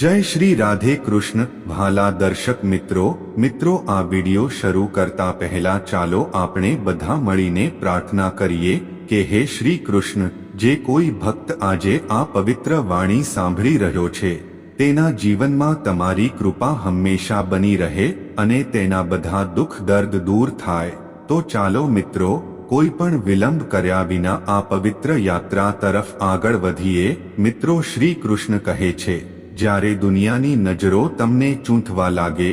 જય શ્રી રાધે કૃષ્ણ. ભાલા દર્શક મિત્રો મિત્રો, આ વિડિયો શરૂ કરતા પહેલા ચાલો આપણે બધા મળીને પ્રાર્થના કરીએ કે હે શ્રી કૃષ્ણ, જે કોઈ ભક્ત આજે આ પવિત્ર વાણી સાંભળી રહ્યો છે, તેના જીવનમાં તમારી કૃપા હંમેશા બની રહે અને તેના બધા દુઃખ દર્દ દૂર થાય. તો ચાલો મિત્રો, કોઈ પણ વિલંબ કર્યા વિના આ પવિત્ર યાત્રા તરફ આગળ વધીએ. મિત્રો, શ્રી કૃષ્ણ કહે છે જ્યારે દુનિયાની નજરો તમને ચૂંથવા લાગે,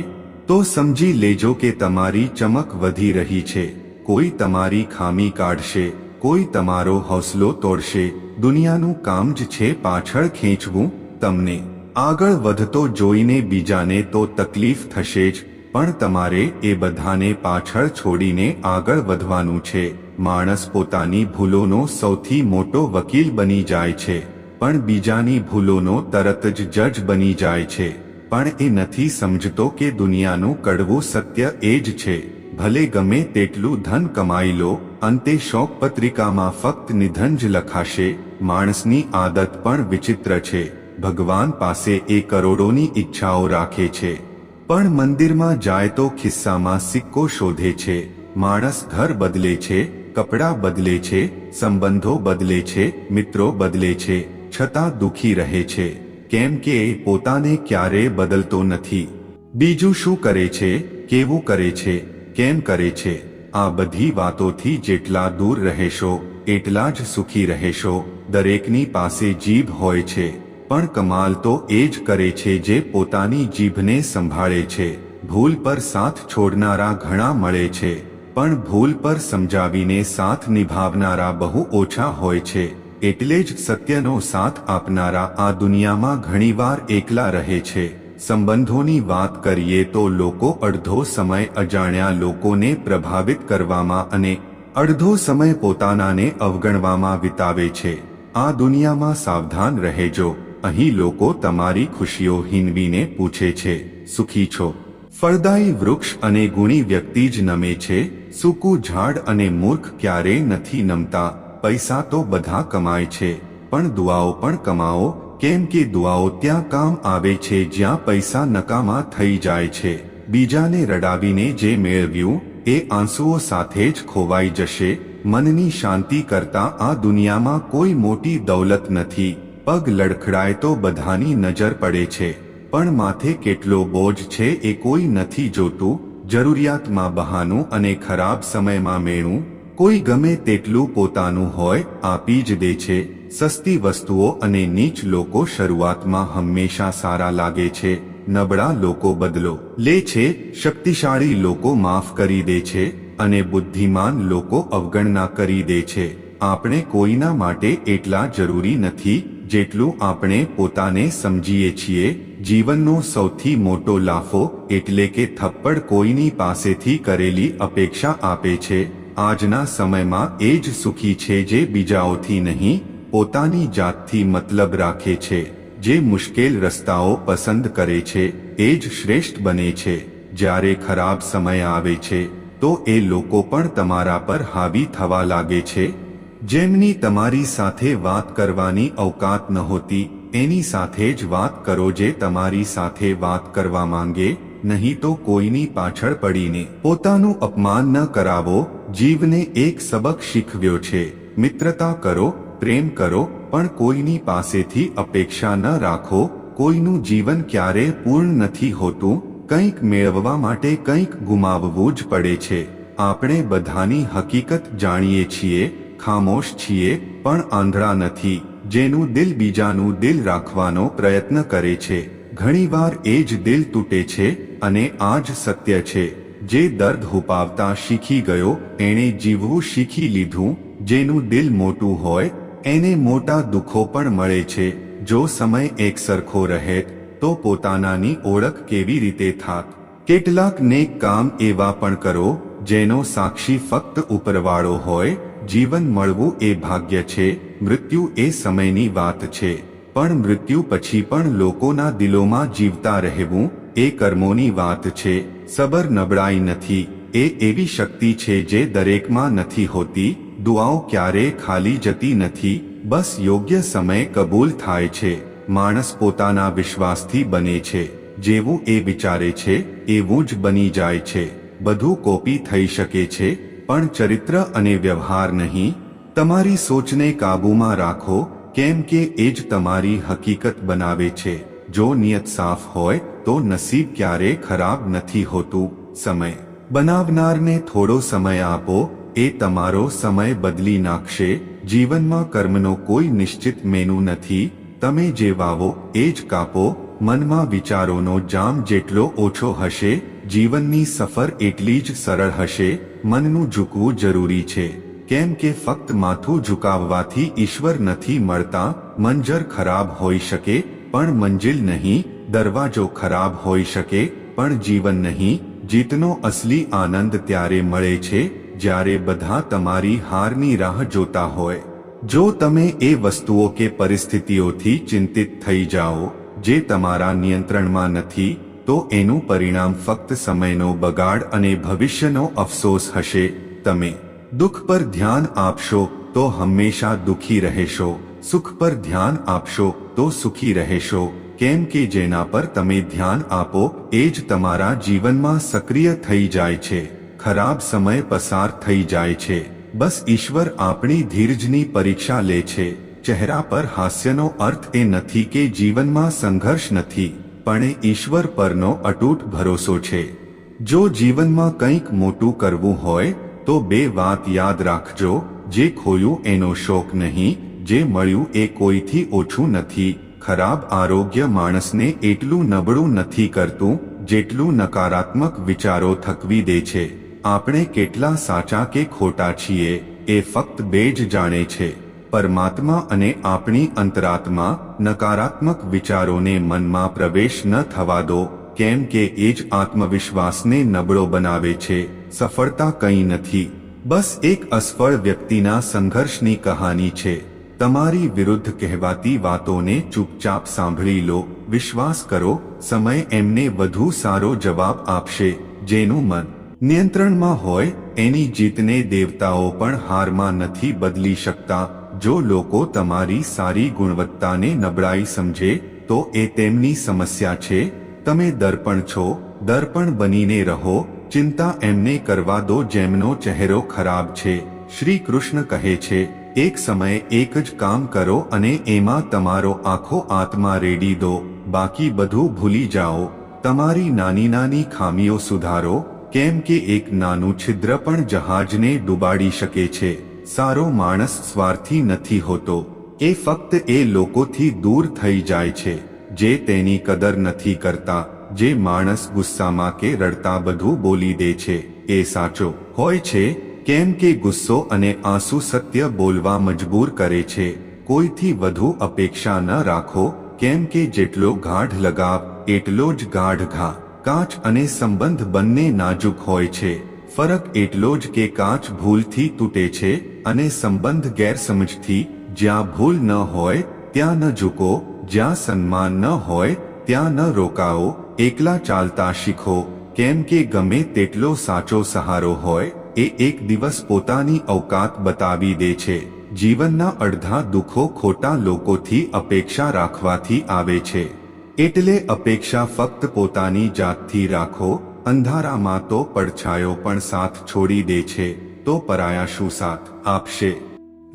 તો સમજી લેજો કે તમારી ચમક વધી રહી છે. કોઈ તમારી ખામી કાઢશે, કોઈ તમારો હૌસલો તોડશે. દુનિયાનું કામ જ છે પાછળ ખેંચવું. તમને આગળ વધતો જોઈને બીજાને તો તકલીફ થશે જ, પણ તમારે એ બધાને પાછળ છોડીને આગળ વધવાનું છે. માણસ પોતાની ભૂલોનો સૌથી મોટો વકીલ બની જાય છે. પણ બીજાની ભૂલોનો તરત જ જજ બની જાય છે. પણ એ નથી સમજતો કે દુનિયાનું કડવું સત્ય એ જ છે. ભલે ગમે તેટલું ધન કમાઈ લો, અંતે શોક પત્રિકામાં ફક્ત નિધન જ લખાશે, માણસની આદત પણ વિચિત્ર છે. ભગવાન પાસે એ કરોડોની ઈચ્છાઓ રાખે છે. પણ મંદિરમાં જાય તો ખિસ્સામાં સિક્કો શોધે છે. માણસ ઘર બદલે છે, કપડાં બદલે છે, સંબંધો બદલે છે, મિત્રો બદલે છે. છતાં દુખી રહે છે, કેમ કે એ પોતાને ક્યારે બદલતો નથી. બીજું શું કરે છે, કેવું કરે છે, કેમ કરે છે? આ બધી વાતોથી જેટલા દૂર રહેશો, એટલા જ સુખી રહેશો. દરેકની પાસે જીભ હોય છે, પણ કમાલ તો એ જ કરે છે જે પોતાની જીભને સંભાળે છે. ભૂલ પર સાથ છોડનારા ઘણા મળે છે, પણ ભૂલ પર સમજાવીને સાથ નિભાવનારા બહુ ઓછા હોય છે. એટલે જ સત્યનો સાથ આપનારા આ દુનિયામાં ઘણીવાર એકલા રહે છે. સંબંધોની વાત કરીએ તો લોકો અડધો સમય અજાણ્યા લોકોને પ્રભાવિત કરવામાં અને અડધો સમય પોતાનાને અવગણવામાં વિતાવે છે. આ દુનિયામાં સાવધાન રહેજો. અહીં લોકો તમારી ખુશીઓ હિનવીને પૂછે છે, સુખી છો? ફળદાયી વૃક્ષ અને ગુણી વ્યક્તિ જ નમે છે? સૂકું ઝાડ અને મૂર્ખ ક્યારેય નથી નમતા? પૈસા તો બધા કમાય છે, પણ દુઆઓ પણ કમાઓ, કેમ કે દુઆઓ ત્યાં કામ આવે છે જ્યાં પૈસા નકામા થઈ જાય છે. બીજાને રડાવીને જે મેળવ્યું, એ આંસુઓ સાથે જ ખોવાઈ જશે. મનની શાંતિ કરતા આ દુનિયામાં કોઈ મોટી દૌલત નથી. પગ લડખડાય તો બધાની નજર પડે છે. પણ માથે કેટલો બોજ છે એ કોઈ નથી જોતું. જરૂરિયાતમાં બહાનું અને ખરાબ સમયમાં મેળું કોઈ ગમે તેટલું પોતાનું હોય, આપી જ દે છે. સસ્તી વસ્તુઓ અને નીચ લોકો શરૂઆતમાં હંમેશા સારા લાગે છે. નબળા લોકો બદલો. લે છે, શક્તિશાળી લોકો માફ કરી દે છે અને બુદ્ધિમાન લોકો અવગણના કરી દે છે. આપણે કોઈના માટે એટલા જરૂરી નથી જેટલું આપણે પોતાને સમજીએ છીએ. જીવનનો સૌથી મોટો લાફો એટલે કે થપ્પડ કોઈની પાસેથી કરેલી અપેક્ષા આપે છે. આજના સમયમાં એ જ સુખી છે જે બીજાઓથી નહીં, પોતાની જાતથી મતલબ રાખે છે, જે મુશ્કેલ રસ્તાઓ પસંદ કરે છે, એ જ શ્રેષ્ઠ બને છે. જ્યારે ખરાબ સમય આવે છે, તો એ લોકો પણ તમારા પર હાવી થવા લાગે છે. જેમની તમારી સાથે વાત કરવાની અવકાત નહોતી એની સાથે જ વાત કરો જે તમારી સાથે વાત કરવા માંગે, નહીં તો કોઈની પાછળ પડીને પોતાનું અપમાન ન કરાવો જીવને એક સબક શીખવ્યો છે. મિત્રતા કરો, પ્રેમ કરો, પણ કોઈની પાસેથી અપેક્ષા ન રાખો. કોઈનું જીવન ક્યારે પૂર્ણ નથી હોતું. કંઈક મેળવવા માટે કંઈક ગુમાવવું જ પડે છે. આપણે બધાની હકીકત જાણીએ છીએ, ખામોશ છીએ, પણ આંધળા નથી. જેનું દિલ બીજાનું દિલ રાખવાનો પ્રયત્ન કરે છે. ઘણીવાર એ જ દિલ તૂટે છે અને આ જ સત્ય છે. જે દર્દ હુપાવતા શીખી ગયો, એણે જીવવું શીખી લીધું, જેનું દિલ મોટું હોય, એને મોટા દુઃખો પણ મળે છે. જો સમય એકસરખો રહે, તો પોતાનાની ઓળખ કેવી રીતે થાત? કેટલાક નેક કામ એવા પણ કરો, જેનો સાક્ષી ફક્ત ઉપરવાળો હોય, જીવન મળવું એ ભાગ્ય છે, મૃત્યુ એ સમયની વાત છે. પણ મૃત્યુ પછી પણ લોકોના દિલોમાં જીવતા રહેવું એ કર્મોની વાત છે, સબર નબળાઈ નથી, એ એવી શક્તિ છે જે દરેકમાં નથી હોતી, દુઆઓ ક્યારે ખાલી જતી નથી, બસ યોગ્ય સમય કબૂલ થાય છે, માણસ પોતાના વિશ્વાસથી બને છે, જેવું એ વિચારે છે, એવું જ બની જાય છે, બધું કોપી થઈ શકે છે, પણ ચરિત્ર અને વ્યવહાર નહીં, તમારી સોચને કાબૂમાં રાખો, કેમ કે એ જ તમારી હકીકત બનાવે છે, જો નિયત સાફ હોય તો નસીબ ક્યારે ખરાબ નથી હોતું? સમય. બનાવનારને થોડો સમય આપો, એ તમારો સમય બદલી નાખશે. જીવનમાં કર્મનો કોઈ નિશ્ચિત મેનુ નથી. તમે જે વાવો, એ જ કાપો. મનમાં વિચારોનો જામ જેટલો ઓછો હશે, જીવનની સફર એટલી જ સરળ હશે. મનનું ઝૂકવું જરૂરી છે. કેમ કે ફક્ત માથું ઝુકાવવાથી ઈશ્વર નથી મળતા. મંજર ખરાબ હોઈ શકે, પણ મંજિલ નહીં. દરવાજો ખરાબ હોઈ શકે, પણ જીવન નહીં, જીતનો અસલી આનંદ ત્યારે મળે છે, જ્યારે બધા તમારી હારની રાહ જોતા હોય. જો તમે એ વસ્તુઓ કે પરિસ્થિતિઓથી ચિંતિત થઈ જાઓ, જે તમારા નિયંત્રણમાં નથી, તો એનું પરિણામ ફક્ત સમયનો બગાડ અને ભવિષ્યનો અફસોસ હશે. તમે દુઃખ પર ધ્યાન આપશો, તો હંમેશા દુઃખી રહેશો. સુખ પર ધ્યાન આપશો, તો સુખી રહેશો. કેમ કે જેના પર તમે ધ્યાન આપો, એ જ તમારા જીવનમાં સક્રિય થઈ જાય છે, ખરાબ સમય પસાર થઈ જાય છે. બસ ઈશ્વર આપણી ધીરજની પરીક્ષા લે છે. ચહેરા પર હાસ્યનો અર્થ એ નથી કે જીવનમાં સંઘર્ષ નથી, પણ એ ઈશ્વર પરનો અટૂટ ભરોસો છે. જો જીવનમાં કંઈક મોટું કરવું હોય, તો બે વાત યાદ રાખજો, જે ખોયું એનો શોક નહીં, જે મળ્યું એ કોઈથી ઓછું નથી. ખરાબ આરોગ્ય માણસને એટલું નબળું નથી કરતું, જેટલું નકારાત્મક વિચારો થકવી દે છે. આપણે કેટલા સાચા કે ખોટા છીએ, એ ફક્ત બે જ જાણે છે. પરમાત્મા અને આપણી અંતરાત્મા નકારાત્મક વિચારોને મનમાં પ્રવેશ ન થવા દો, કેમ કે એ જ આત્મવિશ્વાસને નબળો બનાવે છે. સફળતા કંઈ નથી. બસ એક અસફળ વ્યક્તિના સંઘર્ષની કહાની છે. તમારી વિરુદ્ધ કહેવાતી વાતોને ચૂપચાપ સાંભળી લો, વિશ્વાસ કરો, સમય એમને વધુ સારો જવાબ આપશે, જેનું મન નિયંત્રણમાં હોય, એની જીતને દેવતાઓ પણ હારમાં નથી બદલી શકતા. જો લોકો તમારી સારી ગુણવત્તાને નબળાઈ સમજે, તો એ તેમની સમસ્યા છે. તમે દર્પણ છો, દર્પણ બનીને રહો, ચિંતા એમને કરવા દો, જેમનો ચહેરો ખરાબ છે. શ્રી કૃષ્ણ કહે છે એક સમયે એક જ કામ કરો અને એમાં તમારો આખો આત્મા રેડી દો, બાકી બધું ભૂલી જાઓ. તમારી નાની નાની ખામીઓ સુધારો, કેમ કે એક નાનું છિદ્ર પણ જહાજને ડૂબાડી શકે છે. સારો માણસ સ્વાર્થી નથી હોતો. એ ફક્ત એ લોકોથી દૂર થઈ જાય છે, જે તેની કદર નથી કરતા, જે માણસ ગુસ્સામાં કે રડતા બધું બોલી દે છે. એ સાચો હોય છે કેમ કે ગુસ્સો અને આંસુ સત્ય બોલવા મજબૂર કરે છે. કોઈથી વધુ અપેક્ષા ન રાખો, કેમ કે જેટલો ગાઢ લગાવ, એટલો જ ગાઢ ઘા, કાચ અને સંબંધ બંને નાજુક હોય છે. ફરક એટલો જ કે કાચ ભૂલથી તૂટે છે અને સંબંધ ગેરસમજથી, જ્યાં ભૂલ ન હોય, ત્યાં ન ઝૂકો, જ્યાં સન્માન ન હોય, ત્યાં ન રોકાઓ, એકલા ચાલતા શીખો, કેમ કે ગમે તેટલો સાચો સહારો હોય એ એક દિવસ પોતાની અવકાત બતાવી દે છે. જીવનના અડધા દુઃખો ખોટા લોકોથી અપેક્ષા રાખવાથી આવે છે. એટલે અપેક્ષા ફક્ત પોતાની જાતથી રાખો, અંધારામાં તો પડછાયો પણ સાથ છોડી દે છે, તો પરાયા શું સાથ આપશે.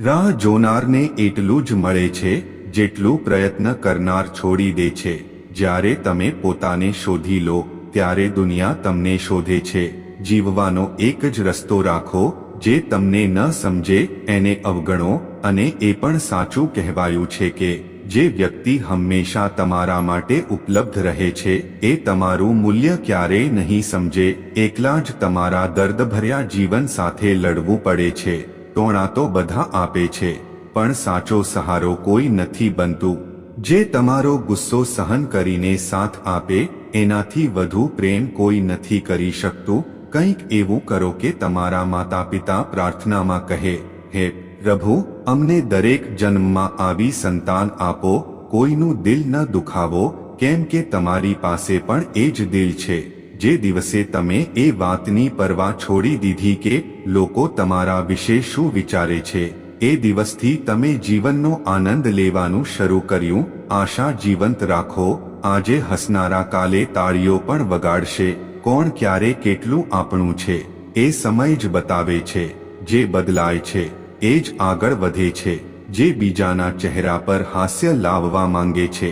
રાહ જોનારને એટલું જ મળે છે, જેટલું પ્રયત્ન કરનાર છોડી દે છે. જ્યારે તમે પોતાને શોધી લો, ત્યારે દુનિયા તમને શોધે છે. જીવવાનો એક જ રસ્તો રાખો, જે તમને ન સમજે, એને અવગણો, અને એ પણ સાચું કહેવાયું છે કે, જે વ્યક્તિ હંમેશા તમારા માટે ઉપલબ્ધ રહે છે, એ તમારું મૂલ્ય ક્યારેય નહીં સમજે, એકલા જ તમારા દર્દભર્યા જીવન સાથે લડવું પડે છે, ટોણા તો બધા આપે છે, પણ સાચો સહારો કોઈ નથી બનતું. જે તમારો ગુસ્સો સહન કરીને સાથ આપે, એનાથી વધુ પ્રેમ કોઈ નથી કરી શકતું કંઈક એવું કરો કે તમારા માતા પિતા પ્રાર્થનામાં કહે, હે પ્રભુ, અમને દરેક જન્મમાં આવી સંતાન આપો, કોઈનું દિલ ન દુખાવો, કેમ કે તમારી પાસે પણ એ જ દિલ છે. જે દિવસે તમે એ વાતની પરવા છોડી દીધી કે લોકો તમારા વિશે શું વિચારે છે. એ દિવસથી તમે જીવનનો આનંદ લેવાનું શરૂ કર્યું, આશા જીવંત રાખો, આજે હસનારા કાલે તાળીઓ પણ વગાડશે. કોણ ક્યારે કેટલું આપણું છે, એ સમય જ બતાવે છે, જે બદલાય છે, એ જ આગળ વધે છે, જે બીજાના ચહેરા પર હાસ્ય લાવવા માંગે છે.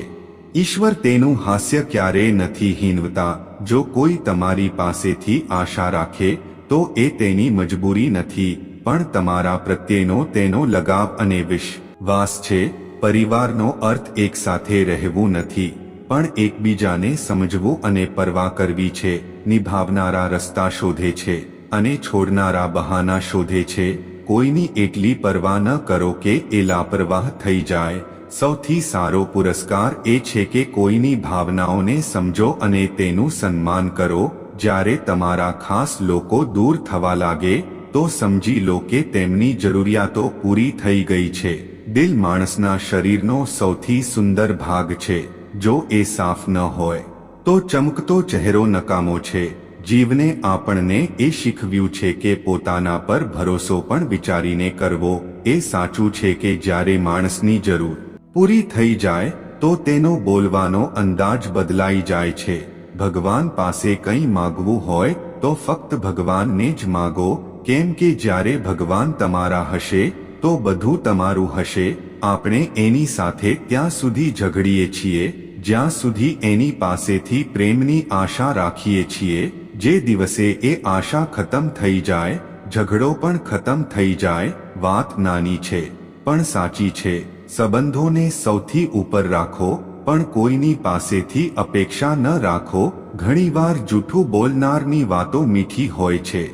ઈશ્વર તેનું હાસ્ય ક્યારેય નથી હીનવતા જો કોઈ તમારી પાસેથી આશા રાખે, તો એ તેની મજબૂરી નથી, પણ તમારા પ્રત્યેનો તેનો લગાવ અને વિશ્વાસ છે, પરિવારનો અર્થ એકસાથે રહેવું નથી. પણ એકબીજાને સમજવું અને પરવા કરવી છે, નિભાવનારા રસ્તા શોધે છે અને છોડનારા બહાના શોધે છે. કોઈની એટલી પરવા ન કરો કે એ લાપરવાહ થઈ જાય. સૌથી સારો પુરસ્કાર એ છે કે કોઈની ભાવનાઓને સમજો અને તેનું સન્માન કરો. જ્યારે તમારા ખાસ લોકો દૂર થવા લાગે, તો સમજી લો કે તેમની જરૂરિયાતો પૂરી થઈ ગઈ છે. દિલ માણસના શરીરનો સૌથી સુંદર ભાગ છે. જો એ સાફ ન હોય, તો ચમકતો ચહેરો નકામો છે. જીવને આપણને એ શીખવ્યું છે કે પોતાના પર ભરોસો પણ વિચારીને કરવો એ સાચું છે કે જ્યારે માણસની જરૂર પૂરી થઈ જાય, તો તેનો બોલવાનો અંદાજ બદલાઈ જાય છે. ભગવાન પાસે કંઈ માગવું હોય, તો ફક્ત ભગવાનને જ માગો. કેમ કે જ્યારે ભગવાન તમારા હશે, તો બધું તમારું હશે. આપણે એની સાથે ત્યાં સુધી ઝઘડીએ છીએ જ્યાં સુધી એની પાસેથી પ્રેમની આશા રાખીએ છીએ, જે દિવસે એ આશા ખતમ થઈ જાય, ઝઘડો પણ ખતમ થઈ જાય, વાત નાની છે, પણ સાચી છે, સંબંધોને સૌથી ઉપર રાખો, પણ કોઈની પાસેથી અપેક્ષા ન રાખો, ઘણીવાર જૂઠું બોલનારની વાતો મીઠી હોય છે,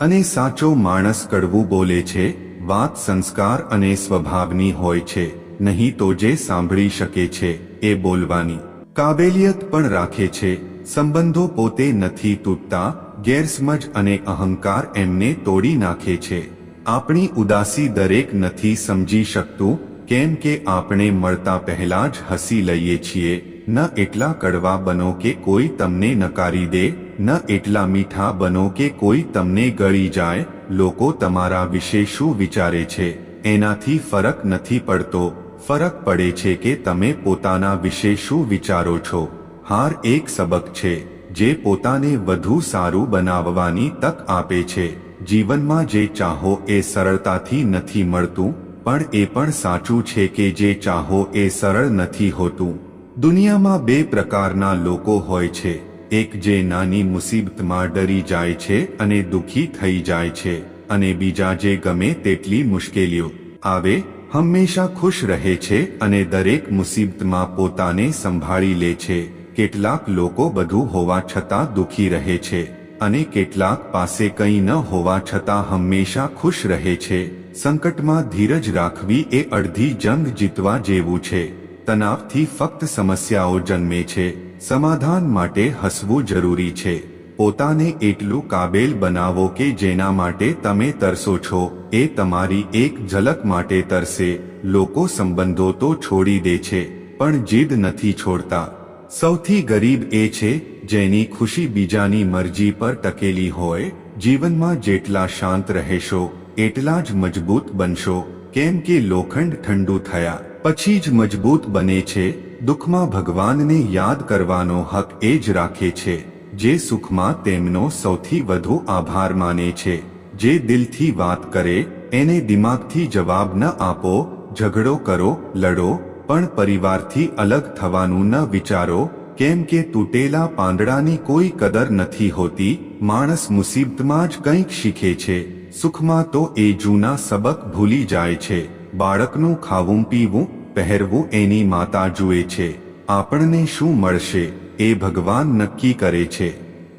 અને સાચો માણસ કડવું બોલે છે, વાત સંસ્કાર અને સ્વભાવની હોય છે, નહીં તો જે સાંભળી શકે છે. એ બોલવાની. કાબેલિયત પણ રાખે છે. સંબંધો પોતે નથી તૂટતા, ગેરસમજ અને અહંકાર એમને તોડી નાખે છે. આપણી ઉદાસી દરેક નથી સમજી શકતું, કેમ કે આપણે મળતા પહેલા જ હસી લઈએ છીએ. ન એટલા કડવા બનો કે કોઈ તમને નકારી દે, ન એટલા મીઠા બનો કે કોઈ તમને ગળી જાય. લોકો તમારા વિશે શું વિચારે છે? એનાથી ફરક નથી પડતો. ફરક પડે છે કે તમે પોતાના વિશે શું વિચારો છો. હાર એક સબક છે, જે પોતાને વધુ સારું બનાવવાની તક આપે છે. જીવનમાં જે ચાહો એ સરળતાથી નથી મળતું, પણ એ પણ સાચું છે કે જે ચાહો એ સરળ નથી હોતું. દુનિયામાં બે પ્રકારના લોકો હોય છે, એક જે નાની મુસીબતમાં ડરી જાય છે અને દુઃખી થઈ જાય છે, અને બીજા જે ગમે તેટલી મુશ્કેલીઓ આવે હંમેશા ખુશ રહે છે અને દરેક મુસીબતમાં પોતાને સંભાળી લે છે. કેટલાક લોકો બધું હોવા છતાં દુઃખી રહે છે અને કેટલાક પાસે કંઈ ન હોવા છતાં હંમેશા ખુશ રહે છે. સંકટમાં ધીરજ રાખવી એ અડધી જંગ જીતવા જેવું છે. તણાવથી ફક્ત સમસ્યાઓ જન્મે છે. સમાધાન માટે હસવું જરૂરી છે. પોતાને એટલું કાબેલ બનાવો કે જેના માટે તમે તરસો છો, એ તમારી એક ઝલક માટે તરસે, લોકો સંબંધો તો છોડી દે છે, પણ જીદ નથી છોડતા. સૌથી ગરીબ એ છે, જેની ખુશી બીજાની મરજી પર ટકેલી હોય, જીવનમાં જેટલા શાંત રહેશો, એટલા જ મજબૂત બનશો, કેમ કે લોખંડ ઠંડુ થયા, પછી જ મજબૂત બને છે, દુઃખમાં ભગવાનને યાદ કરવાનો હક એ જ રાખે છે. જે સુખમાં તેમનો સૌથી વધુ આભાર માને છે, જે દિલથી વાત કરે, એને દિમાગથી જવાબ ન આપો, ઝઘડો કરો, લડો, પણ પરિવારથી અલગ થવાનું ન વિચારો, કેમ કે તૂટેલા પાંદડાની કોઈ કદર નથી હોતી, માણસ મુસીબતમાં જ કંઈક શીખે છે, સુખમાં તો એ જૂના સબક ભૂલી જાય છે, બાળકનું ખાવું, પીવું, પહેરવું એની માતા જુએ છે, આપણને શું મળશે? એ ભગવાન નક્કી કરે છે.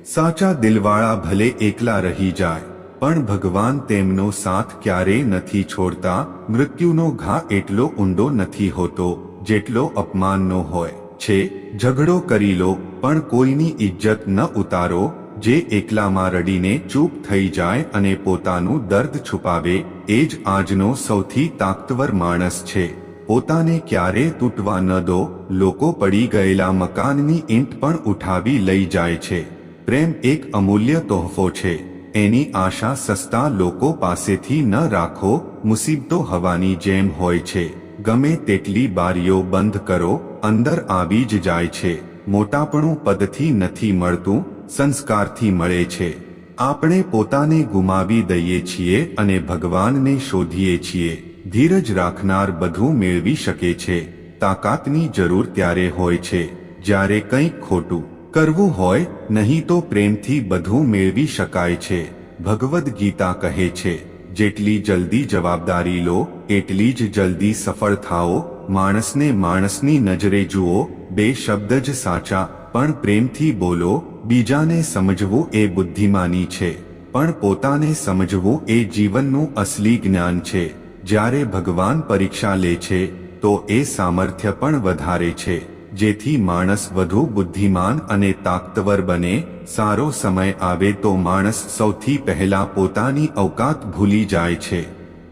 સાચા દિલવાળા ભલે એકલા રહી જાય, પણ ભગવાન તેમનો સાથ ક્યારેય નથી છોડતા, મૃત્યુનો ઘા એટલો ઊંડો નથી હોતો, જેટલો અપમાનનો હોય. છે, ઝઘડો કરી લો, પણ કોઈની ઇજ્જત ન ઉતારો, જે એકલામાં રડીને ચૂપ થઈ જાય અને પોતાનું દર્દ છુપાવે, એ જ આજનો સૌથી તાકતવર માણસ છે. પોતાને ક્યારે તૂટવા ન દો, લોકો પડી ગયેલા મકાનની ઈંટ પણ ઉઠાવી લઈ જાય છે. પ્રેમ એક અમૂલ્ય તોહફો છે. એની આશા સસ્તા લોકો પાસેથી ન રાખો, મુસીબતો હવાની જેમ હોય છે. ગમે તેટલી બારીઓ બંધ કરો, અંદર આવી જ જાય છે. મોટાપણું પદથી નથી મળતું, સંસ્કારથી મળે છે. આપણે પોતાને ગુમાવી દઈએ છીએ અને ભગવાનને શોધીએ છીએ. ધીરજ રાખનાર બધું મેળવી શકે છે. તાકાતની જરૂર ત્યારે હોય છે. જ્યારે કંઈક ખોટું કરવું હોય, નહીં તો પ્રેમથી બધું મેળવી શકાય છે. ભગવદ્ ગીતા કહે છે, જેટલી જલ્દી જવાબદારી લો, એટલી જ જલ્દી સફળ થાઓ. માણસને માણસની નજરે જુઓ, બે શબ્દ જ સાચા, પણ પ્રેમથી બોલો, બીજાને સમજવું એ બુદ્ધિમાની છે. પણ પોતાને સમજવું એ જીવનનું અસલી જ્ઞાન છે. જ્યારે ભગવાન પરીક્ષા લે છે, તો એ સામર્થ્ય પણ વધારે છે, જેથી માણસ વધુ બુદ્ધિમાન અને તાકતવર બને. સારો સમય આવે તો માણસ સૌથી પહેલા પોતાની અવકાત ભૂલી જાય છે.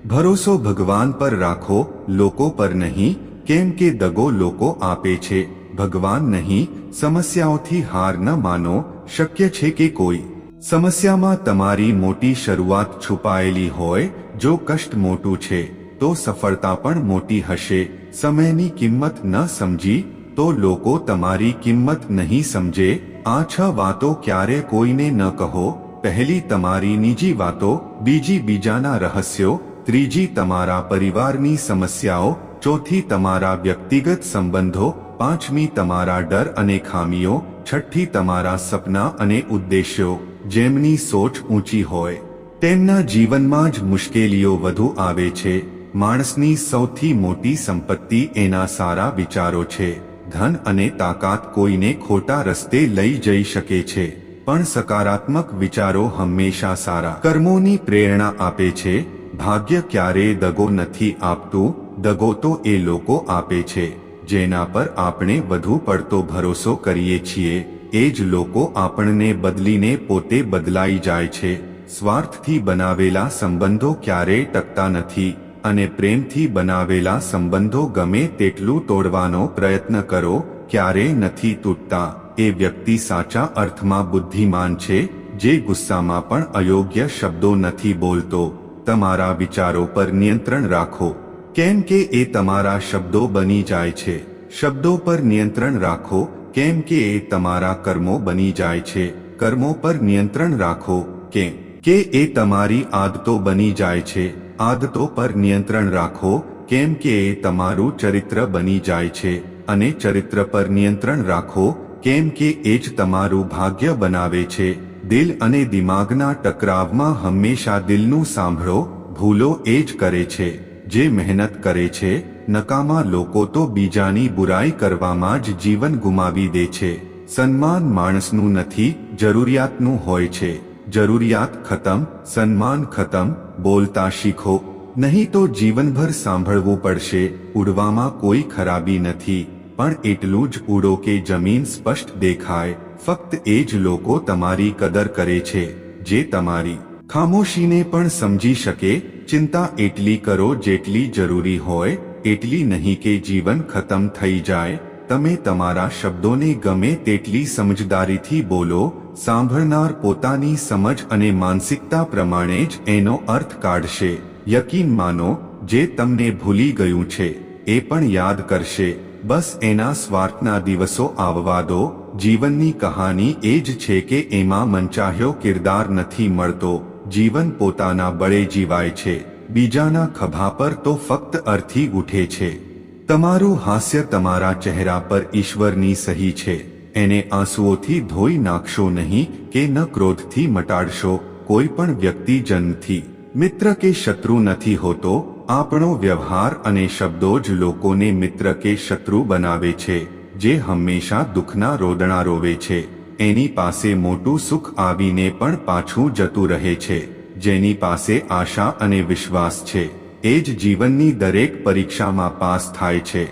ભરોસો ભગવાન પર રાખો, લોકો પર નહીં, કેમ કે દગો લોકો આપે છે. ભગવાન નહીં, સમસ્યાઓથી હાર ન માનો, શક્ય છે કે કોઈ સમસ્યામાં તમારી મોટી શરૂઆત છુપાયેલી હોય જો કષ્ટ મોટું છે, તો સફળતા પણ મોટી હશે. સમયની કિંમત ન સમજી, તો લોકો તમારી કિંમત નહીં સમજે. આ છ વાતો ક્યારે કોઈને ન કહો. પહેલી તમારી નિજી વાતો, બીજી બીજાના રહસ્યો, ત્રીજી તમારા પરિવારની સમસ્યાઓ, ચોથી તમારા વ્યક્તિગત સંબંધો, પાંચમી તમારા ડર અને ખામીઓ, છઠ્ઠી તમારા સપના અને ઉદ્દેશ્યો. જેમની સોચ ઊંચી હોય. તેમના જીવનમાં જ મુશ્કેલીઓ વધુ આવે છે. માણસની સૌથી મોટી સંપત્તિ એના સારા વિચારો છે. ધન અને તાકાત કોઈને ખોટા રસ્તે લઈ જઈ શકે છે. પણ સકારાત્મક વિચારો હંમેશા સારા કર્મોની પ્રેરણા આપે છે. ભાગ્ય ક્યારેય દગો નથી આપતું, દગો તો એ લોકો આપે છે. જેના પર આપણે વધુ પડતો ભરોસો કરીએ છીએ, એ જ લોકો આપણને બદલીને પોતે બદલાઈ જાય છે. સ્વાર્થથી બનાવેલા સંબંધો ક્યારેય ટકતા નથી અને પ્રેમથી બનાવેલા સંબંધો ગમે તેટલું તોડવાનો પ્રયત્ન કરો, ક્યારેય નથી તૂટતા. એ વ્યક્તિ સાચા અર્થમાં બુદ્ધિમાન છે, જે ગુસ્સામાં પણ અયોગ્ય શબ્દો નથી બોલતો. તમારા વિચારો પર નિયંત્રણ રાખો. કેમ કે એ તમારા શબ્દો બની જાય છે. શબ્દો પર નિયંત્રણ રાખો, કેમ કે એ તમારા કર્મો બની જાય છે. કર્મો પર નિયંત્રણ રાખો, કેમ? કે એ તમારી આદતો બની જાય છે. આદતો પર નિયંત્રણ રાખો, કેમ કે એ તમારું ચરિત્ર બની જાય છે. અને ચરિત્ર પર નિયંત્રણ રાખો, કેમ કે એ જ તમારું ભાગ્ય બનાવે છે. દિલ અને દિમાગના ટકરાવમાં હંમેશા દિલનું સાંભળો, ભૂલો એ જ કરે છે. જે મહેનત કરે છે, નકામા લોકો તો બીજાની બુરાઈ કરવામાં જ જીવન ગુમાવી દે છે. સન્માન માણસનું નથી, જરૂરિયાતનું હોય છે. જરૂરિયાત ખતમ, સન્માન ખતમ, બોલતા શીખો. નહીં તો જીવનભર સાંભળવું પડશે, ઉડવામાં કોઈ ખરાબી નથી. પણ એટલું જ ઉડો કે જમીન સ્પષ્ટ દેખાય. ફક્ત એ જ લોકો તમારી કદર કરે છે, જે તમારી ખામોશીને પણ સમજી શકે. ચિંતા એટલી કરો જેટલી જરૂરી હોય, એટલી નહીં કે જીવન ખતમ થઈ જાય. તમે તમારા શબ્દોને ગમે તેટલી સમજદારીથી બોલો, સાંભળનાર પોતાની સમજ અને માનસિકતા પ્રમાણે જ એનો અર્થ કાઢશે. યકીન માનો, જે તમને ભૂલી ગયું છે, એ પણ યાદ કરશે. બસ એના સ્વાર્થના દિવસો આવવા દો, જીવનની કહાની એ જ છે કે એમાં મંચાહ્યો કિરદાર નથી મળતો. જીવન પોતાના બળે જીવાય છે, બીજાના ખભા પર તો ફક્ત અર્થી ઉઠે છે. તમારું હાસ્ય તમારા ચહેરા પર ઈશ્વરની સહી છે. એને આંસુઓથી ધોઈ નાખશો નહીં કે ન ક્રોધથી મટાડશો. કોઈ પણ વ્યક્તિ જન્મથી મિત્ર કે શત્રુ નથી હોતો. આપણો વ્યવહાર અને શબ્દો જ લોકોને મિત્ર કે શત્રુ બનાવે છે, જે હંમેશા દુઃખના રોદણા રોવે છે. એની પાસે મોટું સુખ આવીને પણ પાછું જતું રહે છે, જેની પાસે આશા અને વિશ્વાસ છે. એ જ જીવનની દરેક પરીક્ષામાં પાસ થાય છે.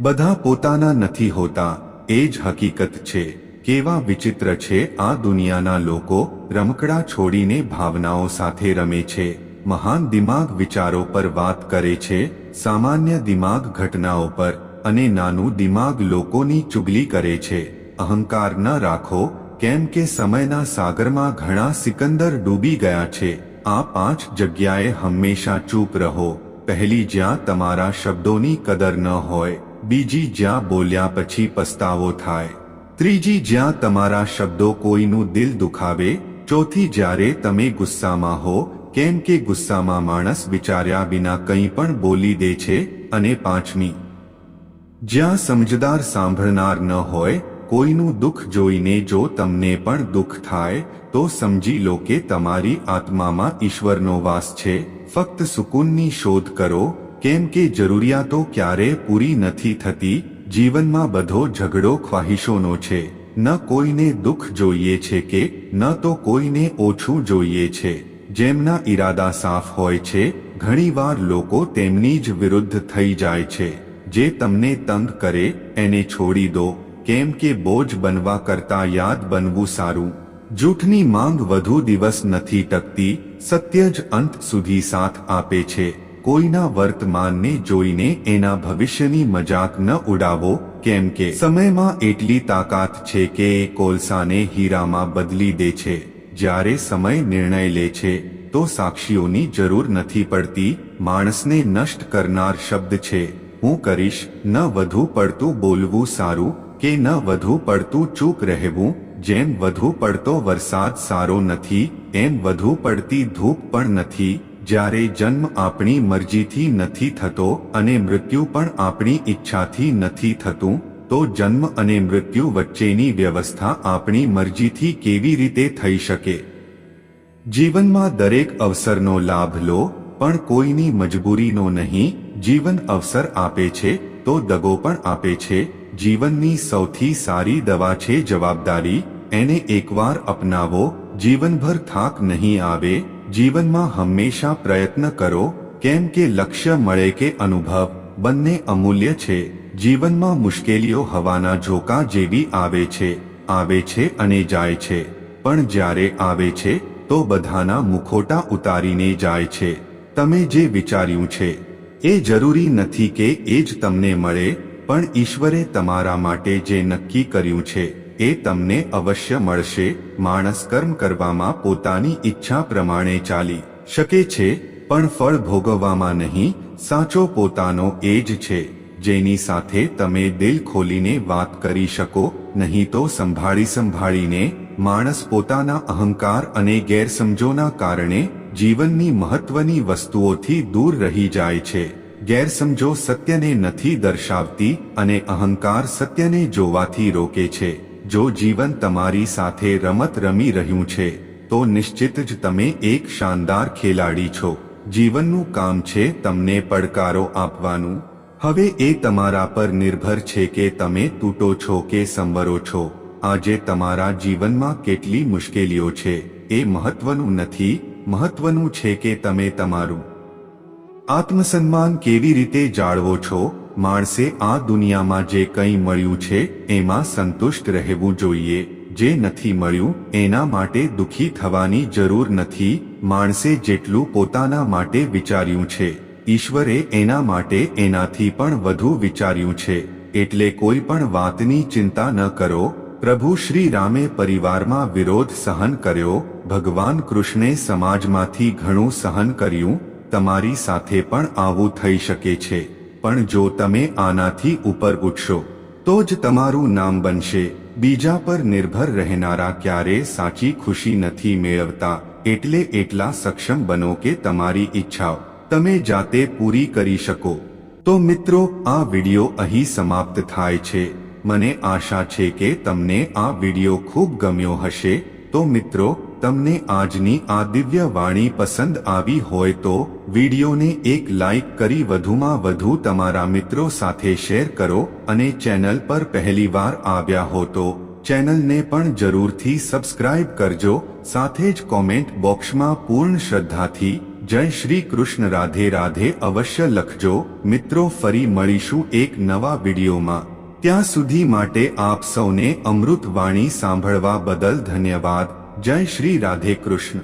બધા પોતાના નથી હોતા, એ જ હકીકત છે. કેવા વિચિત્ર છે આ દુનિયાના લોકો રમકડા છોડીને ભાવનાઓ સાથે રમે છે. મહાન દિમાગ વિચારો પર વાત કરે છે, સામાન્ય દિમાગ ઘટનાઓ પર અને નાનું દિમાગ લોકોની ચુગલી કરે છે. અહંકાર ન રાખો, કેમ કે સમયના સાગરમાં ઘણા સિકંદર ડૂબી ગયા છે. આ પાંચ જગ્યાએ હંમેશા ચૂપ રહો. પહેલી જ્યાં તમારા શબ્દોની કદર ન હોય, બીજી જ્યાં બોલ્યા પછી પસ્તાવો થાય. ત્રીજી જ્યાં તમારા શબ્દો કોઈનું દિલ દુખાવે, ચોથી જ્યારે તમે ગુસ્સામાં હો, કેમ કે ગુસ્સામાં માણસ વિચાર્યા વિના કંઈ પણ બોલી દે છે, અને પાંચમી, જ્યાં સમજદાર સાંભળનાર ન હોય કોઈનું દુઃખ જોઈને જો તમને પણ દુઃખ થાય, તો સમજી લો કે તમારી આત્મામાં ઈશ્વરનો વાસ છે. ફક્ત સુકૂનની શોધ કરો, કેમ કે જરૂરિયાતો ક્યારે પૂરી નથી થતી, જીવનમાં બધો ઝઘડો ખ્વાહિશોનો છે. ન કોઈને દુઃખ જોઈએ છે કે, ન તો કોઈને ઓછું જોઈએ છે. જેમના ઈરાદા સાફ હોય છે, ઘણીવાર લોકો તેમની જ વિરુદ્ધ થઈ જાય છે. જે તમને તંગ કરે, એને છોડી દો. કેમ કે બોજ બનવા કરતા યાદ બનવું સારું. જૂઠની માંગ વધુ દિવસ નથી ટકતી, સત્ય જ અંત સુધી સાથ આપે છે. કોઈના વર્તમાનને જોઈને એના ભવિષ્યની મજાક ન ઉડાવો, કેમ કે સમયમાં એટલી તાકાત છે કે એ કોલસાને હીરામાં બદલી દે છે. જ્યારે સમય નિર્ણય લે છે, તો સાક્ષીઓની જરૂર નથી પડતી, માણસને નષ્ટ કરનાર શબ્દ છે. હું કરીશ, ન વધુ પડતું બોલવું સારું કે ન વધુ પડતું ચૂપ રહેવું, જેમ વધુ પડતો વરસાદ સારો નથી, એમ વધુ પડતી ધૂપ પણ નથી, જ્યારે જન્મ આપણી મરજીથી નથી થતો અને મૃત્યુ પણ આપણી ઈચ્છાથી નથી થતું, તો જન્મ અને મૃત્યુ વચ્ચેની વ્યવસ્થા આપણી મરજીથી કેવી રીતે થઈ શકે? જીવનમાં દરેક અવસરનો લાભ લો, પણ કોઈની મજબૂરીનો નહીં, જીવન અવસર આપે છે, તો દગો પણ આપે છે જીવનની સૌથી સારી દવા છે જવાબદારી, એને એકવાર અપનાવો, જીવનભર થાક નહીં આવે, જીવનમાં હંમેશા પ્રયત્ન કરો, કેમ કે લક્ષ્ય મળે કે અનુભવ, બંને અમૂલ્ય છે, જીવનમાં મુશ્કેલીઓ હવાના ઝોકા જેવી આવે છે આવે છે અને જાય છે, પણ જ્યારે આવે છે, તો બધાના મુખોટા ઉતારીને જાય છે, તમે જે વિચાર્યું છે, એ જરૂરી નથી કે એ જ તમને મળે પણ ઈશ્વરે તમારા માટે જે નક્કી કર્યું છે, એ તમને અવશ્ય મળશે, માણસ કર્મ કરવામાં પોતાની ઈચ્છા પ્રમાણે ચાલી શકે છે, પણ ફળ ભોગવવામાં નહીં, સાચો પોતાનો એ જ છે, જેની સાથે તમે દિલ ખોલીને વાત કરી શકો, નહીં તો સંભાળી સંભાળીને, માણસ પોતાના અહંકાર અને ગેરસમજોના કારણે જીવનની મહત્વની વસ્તુઓથી દૂર રહી જાય છે. ગેરસમજો સત્યને નથી દર્શાવતી અને અહંકાર સત્યને જોવાથી રોકે છે. જો જીવન તમારી સાથે રમત રમી રહ્યું છે, તો નિશ્ચિત જ તમે એક શાનદાર ખેલાડી છો. જીવનનું કામ છે તમને પડકારો આપવાનું. હવે એ તમારા પર નિર્ભર છે કે તમે તૂટો છો કે સંવરો છો. આજે તમારા જીવનમાં કેટલી મુશ્કેલીઓ છે. એ મહત્વનું નથી. મહત્વનું છે કે તમે તમારું આત્મસન્માન કેવી રીતે જાળવો છો? માણસે આ દુનિયામાં જે કંઈ મળ્યું છે, એમાં સંતુષ્ટ રહેવું જોઈએ. જે નથી મળ્યું, એના માટે દુખી થવાની જરૂર નથી. માણસે જેટલું પોતાના માટે વિચાર્યું છે, ઈશ્વરે એના માટે એનાથી પણ વધુ વિચાર્યું છે. એટલે કોઈ પણ વાતની ચિંતા ન કરો. પ્રભુ શ્રી રામે પરિવારમાં વિરોધ સહન કર્યો. ભગવાન કૃષ્ણે સમાજમાંથી ઘણું સહન કર્યું. તમારી સાથે પણ આવું થઈ શકે છે. પણ જો તમે આનાથી ઉપર ઉઠશો, તો જ તમારું નામ બનશે. બીજા પર નિર્ભર રહેનારા ક્યારે સાચી ખુશી નથી મેળવતા. એટલે એટલા સક્ષમ બનો કે તમારી ઈચ્છાઓ તમે જાતે પૂરી કરી શકો. તો મિત્રો, આ વિડિયો અહીં સમાપ્ત થાય છે. મને આશા છે કે તમને આ વિડિયો ખૂબ ગમ્યો હશે. તો મિત્રો તમને આજની આ દિવ્ય વાણી પસંદ આવી હોય તો વિડીયોને એક લાઈક કરી વધુમાં વધુ તમારા મિત્રો સાથે શેર કરો અને ચેનલ પર પહેલીવાર આવ્યા હો તો ચેનલને પણ જરૂરથી સબસ્ક્રાઇબ કરજો, સાથે જ કોમેન્ટ બોક્સમાં પૂર્ણ શ્રદ્ધાથી જય શ્રી કૃષ્ણ રાધે રાધે અવશ્ય લખજો. મિત્રો, ફરી મળીશું એક નવા વિડીયોમાં. ત્યાં સુધી માટે આપ સૌને અમૃત વાણી સાંભળવા બદલ ધન્યવાદ. જય શ્રી રાધે કૃષ્ણ.